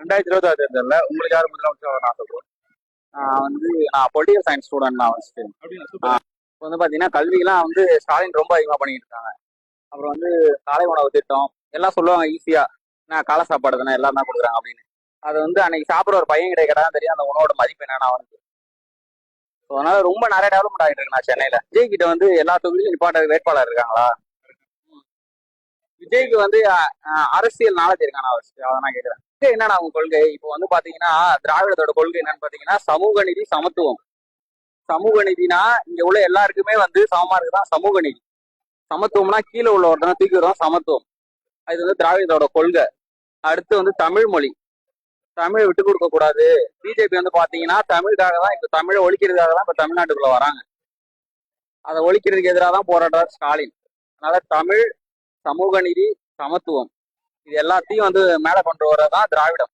ரெண்டாயிரத்தி இருபத்தி ஆறு தேர்தல்ல உங்களுக்கு யார் முதலமைச்சர் நான் வந்து நான் பொலிட்டிக்கல் சயின்ஸ் ஸ்டூடெண்ட் நான் ஃபர்ஸ்ட் அப்படியா இப்போ வந்து பார்த்தீங்கன்னா கல்விலாம் வந்து ஸ்டாலின் ரொம்ப அதிகமாக பண்ணிட்டு இருக்காங்க. அப்புறம் வந்து காலை உணவு திட்டம் எல்லாம் சொல்லுவாங்க ஈஸியா நான் காலை சாப்பாடு தானே எல்லாம் தான் கொடுக்குறாங்க அப்படின்னு. அது வந்து அன்னைக்கு சாப்பிட்ற ஒரு பையன் கிட்ட கேட்டா தான் தெரியும் அந்த உணவோட மதிப்பு என்னன்னு அவனுக்கு. ஸோ அதனால ரொம்ப நிறைய டெவலப்மெண்ட் ஆகிட்டு இருக்கு நான் சென்னையில. விஜய் கிட்ட வந்து எல்லா தொகுதியிலும் நிப்பாட்ட வேட்பாளர் இருக்காங்களா? விஜய்க்கு வந்து அரசியல் நாலேஜ் இருக்கானா ஃபர்ஸ்ட் அதை நான் கேட்குறேன். என்னன்னா அவங்க கொள்கை? இப்போ வந்து பாத்தீங்கன்னா திராவிடத்தோட கொள்கை என்னன்னு பாத்தீங்கன்னா சமூக நீதி சமத்துவம். சமூக நீதினா இங்க உள்ள எல்லாருக்குமே வந்து சமமா இருக்குதான் சமூக நீதி. சமத்துவம்னா கீழே உள்ள ஒருத்தனை தூக்கி சமத்துவம். அது வந்து திராவிடத்தோட கொள்கை. அடுத்து வந்து தமிழ் மொழி. தமிழை விட்டு கொடுக்க கூடாது. பிஜேபி வந்து பாத்தீங்கன்னா தமிழுக்காக தான் இப்ப தமிழை ஒழிக்கிறதுக்காக தான் இப்ப தமிழ்நாட்டுக்குள்ள வராங்க. அதை ஒழிக்கிறதுக்கு எதிராக தான் போராடுறார் ஸ்டாலின். அதனால தமிழ் சமூக நீதி சமத்துவம். இது எல்லாத்தையும் வந்து மேலே கொண்டு வரதான் திராவிடம்.